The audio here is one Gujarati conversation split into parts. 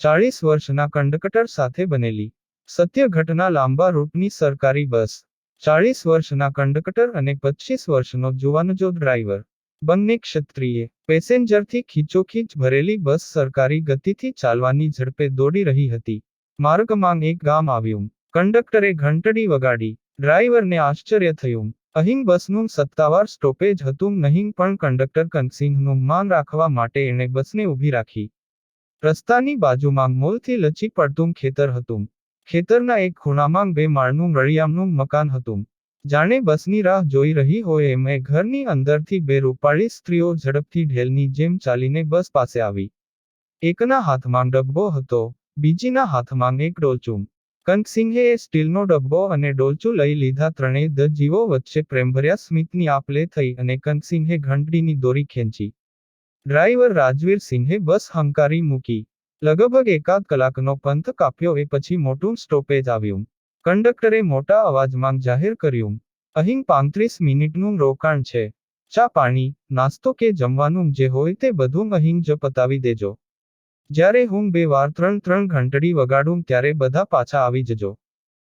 ચાળીસ વર્ષના કંડક્ટર સાથે બનેલી. સત્ય ઘટના લાંબા રૂટની સરકારી બસ. ચાળીસ વર્ષના કંડક્ટર અને પચીસ વર્ષનો જુવાનજો ડ્રાઈવર. બંને ક્ષત્રિય. પેસેન્જરથી ખીચોખીચ ભરેલી બસ સરકારી ગતિથી ચાલવાની ઝડપે દોડી રહી હતી. માર્ગમાં એક ગામ આવ્યું. કંડક્ટરે ઘંટડી વગાડી. ડ્રાઈવરને આશ્ચર્ય થયું. અહીં બસનું સત્તાવાર સ્ટોપેજ હતું નહીં પણ કંડક્ટર કનસિંહનું માન રાખવા માટે એણે બસને ઊભી રાખી. રસ્તાની બાજુમાં મોલથી લચી પડતું ખેતર હતું. ખેતરના એક ખૂણામાં બે માળનું રળિયામનું મકાન હતું. જાણે બસની રાહ જોઈ રહી હોય એમ એ ઘરની અંદરથી બે રૂપાળી સ્ત્રીઓ ઝડપથી ઢેલની જેમ ચાલીને બસ પાસે આવી. એકના હાથમાં ડબ્બો હતો, બીજીના હાથમાં એક ડોલચું. કંકસિંહે એ સ્ટીલનો ડબ્બો અને ડોલચું લઈ લીધા ત્રણેય દ જીવો વચ્ચે પ્રેમભર્યા સ્મિતની આપલે થઈ અને કંકસિંહે ઘંટડીની દોરી ખેંચી. ડ્રાઈવર રાજવીર સિંહે બસ હંકારી મૂકી. લગભગ એકાદ કલાકનો પંથ કાપ્યો એ પછી મોટું સ્ટોપેજ આવ્યું. કંડક્ટરે મોટા અવાજમાં જાહેર કર્યું, અહીં પાંત્રીસ મિનિટનું રોકાણ છે. ચા પાણી, નાસ્તો કે જમવાનું જે હોય તે બધું અહીં જ પતાવી દેજો. જ્યારે હું બે વાર ત્રણ ત્રણ ઘંટડી વગાડું ત્યારે બધા પાછા આવી જજો.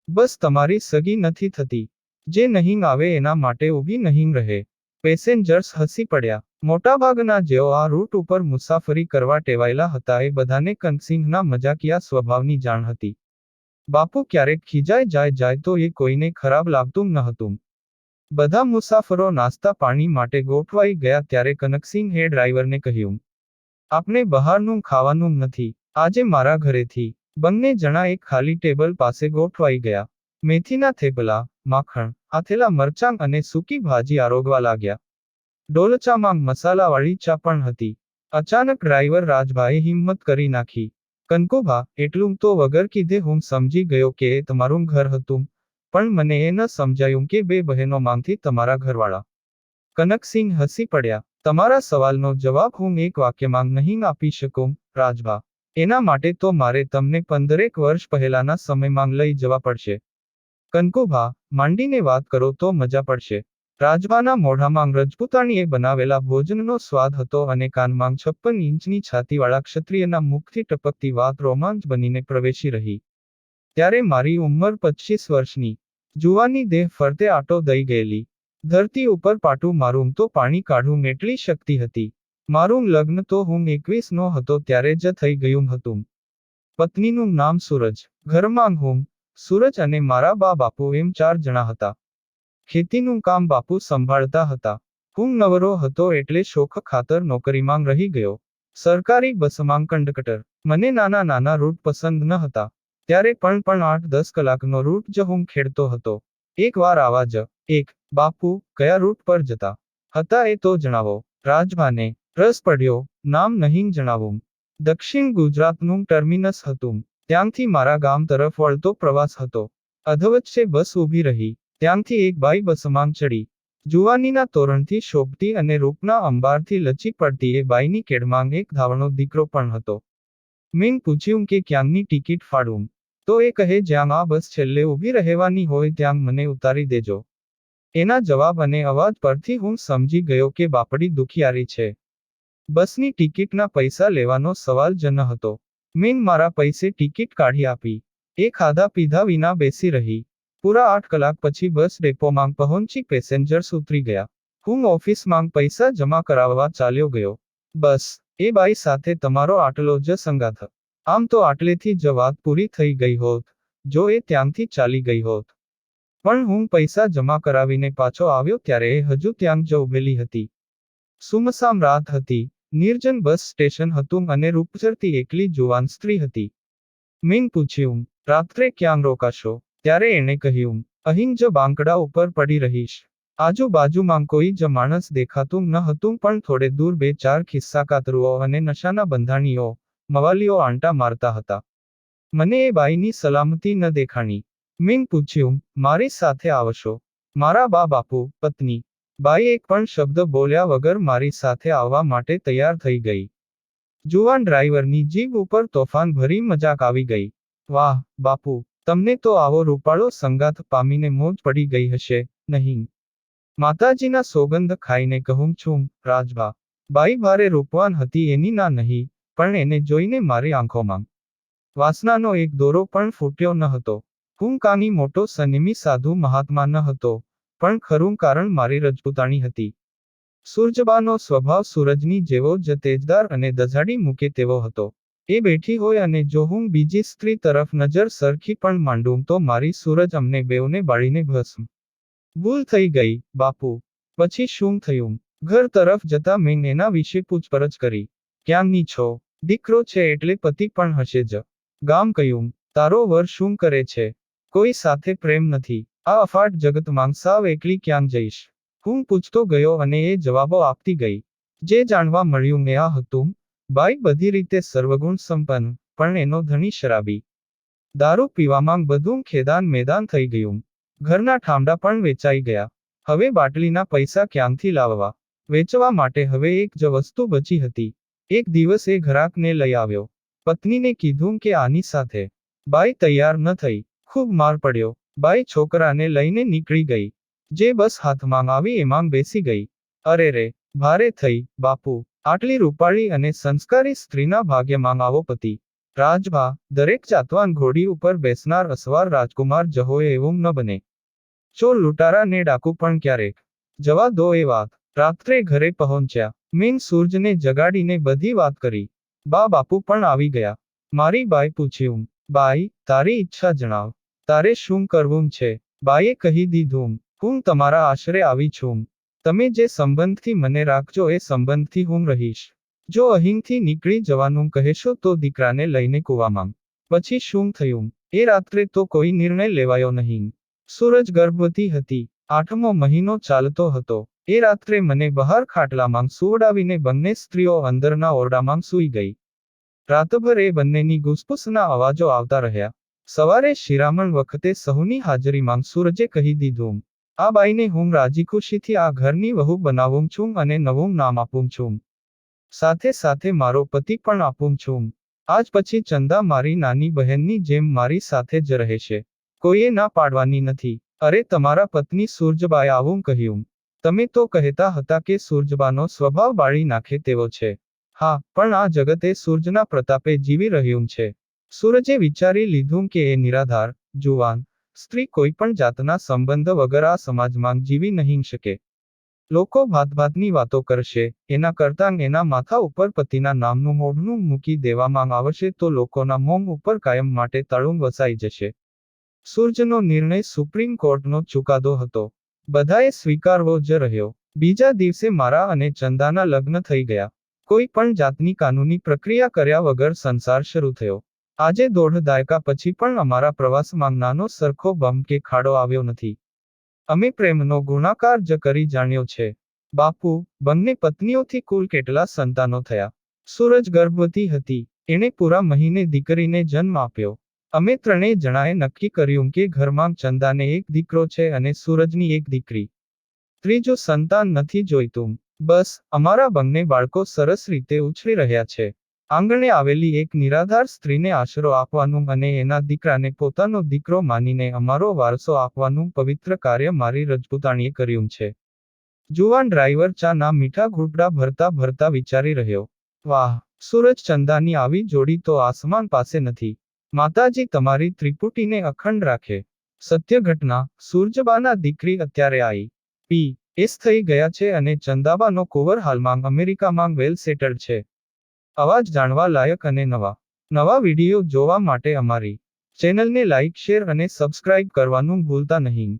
બસ તમારી સગી નથી થતી. જે નહીં આવે એના માટે ઊભી નહીં રહે. પેસેન્જર્સ હસી પડ્યા. મોટાભાગના જેઓ આ રૂટ ઉપર મુસાફરી કરવા ટેવાયેલા હતા એ બધાને કનસિંહના મજાકિયા સ્વભાવની જાણ હતી. બાપુ, ક્યારેક ખીજાય જાય જાય તો એ કોઈને ખરાબ લાગતું ન હતું. બધા મુસાફરો નાસ્તા પાણી માટે ગોઠવાઈ ગયા ત્યારે કનકસિંહે ડ્રાઈવરને કહ્યું આપણે બહારનું ખાવાનું નથી. આજે મારા ઘરેથી. બંને જણા એક ખાલી ટેબલ પાસે ગોઠવાઈ ગયા. મેથીના થેપલા માખણ આથેલા મરચાં અને સૂકી ભાજી આરોગવા લાગ્યા. ડોલચામાં મસાલાવાળી ચા પણ હતી. અચાનક ડ્રાઈવર રાજભાઈએ હિંમત કરી નાખી. કનકોભા એટલું તો વગર કીધે હું સમજી ગયો કે એ તમારું ઘર હતું, પણ મને એ ન સમજાયું કે બે બહેનો માંથી તમારા ઘરવાળા. કનકસિંહ હસી પડ્યા. તમારા સવાલનો જવાબ હું એક વાક્યમાં નહીં આપી શકું, રાજભા. એના માટે તો મારે તમને પંદરેક વર્ષ પહેલાના સમયમાં લઈ જવા પડશે. કનકોભા માંડીને વાત કરો તો મજા પડશે. રાજવાના મોઢામાં રજપૂતાણીએ બનાવેલા ભોજનનો સ્વાદ હતો અને કાનમાં છપ્પન ઇંચની છાતીવાળા ક્ષત્રિયના મુખથી ટપકતી વાત રોમાંચ બનીને પ્રવેશી રહી. ત્યારે મારી ઉંમર પચીસ વર્ષની. જુવાની દેહ ફરતે આટો દઈ ગયેલી. ધરતી ઉપર પાટું મારું તો પાણી કાઢું એટલી શક્તિ હતી. મારું લગ્ન તો હું એકવીસ નો હતો ત્યારે જ થઈ ગયું હતું. પત્નીનું નામ સૂરજ. ઘરમાં હું સૂરજ અને મારા બા બાપુ એમ ચાર જણા હતા. ખેતીનું કામ બાપુ સંભાળતા હતા. હું નવરો હતો એટલે શોખ ખાતર નોકરીમાં રહી ગયો. સરકારી બસમાં કંડકટર. મને નાના નાના રૂટ પસંદ ન હતા. ત્યારે પણ પણ આઠ દસ કલાકનો રૂટ જ હું ખેડતો હતો. એક વાર આવા જ. એક, બાપુ, કયા રૂટ પર જતા? હતા એ તો જણાવો. રાજભાને. રસ પડ્યો. નામ નહીં જણાવું. દક્ષિણ ગુજરાતનું ટર્મિનસ હતું. ત્યાંથી મારા ગામ તરફ વળતો પ્રવાસ હતો. અધવચ્ચે બસ ઊભી રહી. ત્યાંથી એક બાઈ બસમાં ચડી. જુવાનીના તોરણથી શોભતી અને રૂપના અંબારથી લચી પડતી એ બાઈની કેડમાં એક ધાવણો દીકરો પણ હતો. મેં પૂછ્યું કે ક્યાંની ટિકિટ ફાડું? તો એ કહે, જ્યાં આ બસ છેલ્લે ઊભી રહેવાની હોય ત્યાં મને ઉતારી દેજો. એના જવાબ અને અવાજ પરથી હું સમજી ગયો કે બાપડી દુખિયારી છે. બસની ટિકિટના પૈસા લેવાનો સવાલ જ ન હતો. મેં મારા પૈસે ટિકિટ કાઢી આપી. એ ખાધા પીધા વિના બેસી રહી. પૂરા આઠ કલાક પછી બસ ડેપોમાં પહોંચી પેસેન્જર્સ ઉતરી ગયા. હું ઓફિસમાં પૈસા જમા કરાવવા ચાલ્યો ગયો. બસ, એ બાઈ સાથે તમારો આટલો જ સંગાથ. આમ તો આટલેથી જ વાત પૂરી થઈ ગઈ હોત, જો એ ત્યાંથી ચાલી ગઈ હોત. પણ હું પૈસા જમા કરાવીને પાછો આવ્યો ત્યારે એ હજુ ત્યાં જ ઉભેલી હતી. સુમસામ રાત હતી. નિર્જન બસ સ્ટેશન હતું અને રૂપચરતી એકલી જુવાન સ્ત્રી હતી. મેં પૂછ્યું, રાત્રે ક્યાં રોકાશો? ત્યારે એણે કહ્યું અહીં જ બાંકડા ઉપર પડી રહીશ. આજુબાજુમાં કોઈ જ માણસ દેખાતું ન હતું પણ થોડે દૂર બે ચાર ખિસ્સા કાતરુઓ અને નશાના બંધાણીઓ, મવાલીઓ આંટા મારતા હતા. મને એ બાઈની સલામતી ન દેખાણી. મેં પૂછ્યું, મારી સાથે આવશો? મારા બા બાપુ, પત્ની બાઈ એક પણ શબ્દ બોલ્યા વગર મારી સાથે આવવા માટે તૈયાર થઈ ગઈ. જુવાન ડ્રાઈવરની જીભ ઉપર તોફાન ભરી મજાક આવી ગઈ. વાહ, બાપુ, તમને તો આવો રૂપાળો સંગાથ પામીને મોજ પડી ગઈ હશે, નહીં. માતાજીના સોગંધ ખાઈને કહું છું રાજભા બાઈ ભારે રૂપવાન હતી એની ના નહીં, પણ એને જોઈને મારી આંખોમાં વાસનાનો એક દોરો પણ ફૂટ્યો ન હતો. હું કાની મોટો સનિમી સાધુ મહાત્મા ન હતો. પણ ખરું કારણ મારી રજપૂતાણી હતી. સૂરજબાનો સ્વભાવ સૂરજની જેવો જ તેજદાર અને દઝાડી મૂકે તેવો હતો. એ બેઠી હોય અને જો હું બીજી સ્ત્રી તરફ નજર સરખી પણ માંડું તો મારી સૂરજ અમને બેઉને બાળીને ભસ્મ. ભૂલ થઈ ગઈ, બાપુ. પછી શું થયું? ઘર તરફ જતા મેં એના વિશે પૂછપરછ કરી. ક્યાંની છો? દીકરો છે એટલે પતિ પણ હશે જ. ગામ કહ્યું તારો વર શું કરે છે? કોઈ સાથે પ્રેમ નથી. આ અફાટ જગતમાં સાવ એકલી ક્યાં જઈશ? હું પૂછતો ગયો અને એ જવાબો આપતી ગઈ. જે જાણવા મળ્યું મેં આ હતું, બાઈ બધી રીતે સર્વગુણ સંપન્ન, પણ એનો ધણી શરાબી. દારૂ પીવામાં બધું ખેદાન મેદાન થઈ ગયું. ઘરના ઠામડા પણ વેચાઈ ગયા. હવે બાટલીના પૈસા ક્યાંથી લાવવા? વેચવા માટે હવે એક જ વસ્તુ બચી હતી. એક દિવસ એ ઘરાકને લઈ આવ્યો. પત્નીને કીધું કે આની સાથે. બાઈ તૈયાર ન થઈ. ખૂબ માર પડ્યો. બાઈ છોકરાને લઈને નીકળી ગઈ. જે બસ હાથમાં આવી એમાં બેસી ગઈ. અરે રે, ભારે થઈ, બાપુ. આટલી રૂપાળી અને સંસ્કારી સ્ત્રીના ભાગ્યમાં આવો પતિ. રાજભા, દરેક ચાતવાન ઘોડી ઉપર બેસનાર અસવાર રાજકુમાર જહોય એવું ન બને. ચોર લૂંટારા ને ડાકુ પણ ક્યારેક જવા દો એ વાત. રાત્રે ઘરે પહોંચ્યા. મીન સૂરજને જગાડીને બધી વાત કરી. બા બાપુ પણ આવી ગયા. મારી બાઈ પૂછ્યું. બાઈ, તારી ઈચ્છા જણાવ. તારે શું કરવું છે? બાએ કહી દીધું, હું તમારા આશરે આવી છું. તમે જે સંબંધથી મને રાખજો એ સંબંધથી હું રહીશ. જો અહીંથી નીકળી જવાનું કહેશો તો દીકરાને લઈને કૂવામાં પછી શું થયું? એ રાત્રે તો કોઈ નિર્ણય લેવાયો નહીં. સૂરજ ગર્ભવતી હતી. આઠમો મહિનો ચાલતો હતો. એ રાત્રે મને બહાર ખાટલામાં સુવડાવીને બંને સ્ત્રીઓ અંદરના ઓરડામાં સૂઈ ગઈ. રાતભર એ બંનેની ગુસપુસના અવાજો આવતા રહ્યા. સવારે શિરામણ વખતે સહુની હાજરીમાં સૂરજે કહી દીધું, આ બાઈને હું રાજીખુશીથી આ ઘરની વહુ બનાવું છું અને નવું નામ આપું છું. સાથે સાથે મારો પતિ પણ આપું છું. આજ પછી ચંદા મારી નાની બહેનની જેમ મારી સાથે જ રહેશે. કોઈએ ના પાડવાની નથી. અરે તમારા પત્ની સૂરજબાએ આવું કહ્યું. તમે તો કહેતા હતા કે સૂરજબાનો સ્વભાવ બાળી નાખે તેવો છે. હા, પણ આ જગતે સૂરજના પ્રતાપે જીવી રહ્યું છે. સૂરજે વિચારી લીધું કે એ નિરાધાર, જુવાન, સ્ત્રી કોઈ પણ જાતના સંબંધ વગર આ સમાજમાં જીવી નહીં શકે. લોકો ભાતભાતની વાતો કરશે, એના કરતાં એના માથા ઉપર પતિના નામનું મોઢનું મૂકી દેવામાં આવશે તો લોકોના મોમ ઉપર કાયમ માટે તળું વસાઈ જશે. સૂરજનો નિર્ણય સુપ્રીમ કોર્ટનો ચુકાદો હતો. બધાએ સ્વીકારવો જ રહ્યો. બીજા દિવસે મારા અને ચંદાના લગ્ન થઈ ગયા. કોઈ પણ જાતની કાનૂની પ્રક્રિયા કર્યા વગર સંસાર શરૂ થયો. આજે દોઢ દાયકા પછી પણ અમારા પ્રવાસમાં નાનો સરખો બમ કે ખાડો આવ્યો નથી. અમે પ્રેમનો ગુણાકાર જ કરી જાણ્યો છે. બાપુ, બંને પત્નીઓથી કુલ કેટલા સંતાનો થયા? સૂરજ ગર્ભવતી હતી. એણે પૂરા મહિને દીકરીને જન્મ આપ્યો. અમે ત્રણેય જણાએ નક્કી કર્યું કે ઘરમાં ચંદાને એક દીકરો છે અને સૂરજની એક દીકરી. ત્રીજો સંતાન નથી જોઈતું. બસ, અમારા બંને બાળકો સરસ રીતે ઉછળી રહ્યા છે. આંગણે આવેલી એક નિરાધાર સ્ત્રીને આશરો આપવાનું અને એના દીકરાને પોતાનો દીકરો માનીને અમારો વારસો આપવાનું પવિત્ર કાર્ય મારી રજપૂતાણીએ કર્યું છે. જુવાન ડ્રાઈવર ચાના મીઠા ઘૂંટડા ભરતા ભરતા વિચારી રહ્યો. વાહ, સૂરજ ચંદાની આવી જોડી તો આસમાન પાસે નથી. માતાજી તમારી ત્રિપુટીને અખંડ રાખે. સત્ય ઘટના, સૂરજબાના દીકરી અત્યારે આવી પી. એસ. થઈ ગયા છે અને ચંદાબાનો કોવર હાલમાં અમેરિકામાં વેલ સેટલ્ડ છે. અવાજ જાણવા લાયક અને નવા. નવા વીડિયો જોવા માટે અમારી ચેનલને લાઇક શેર અને સબસ્ક્રાઇબ કરવાનું ભૂલતા નહીં.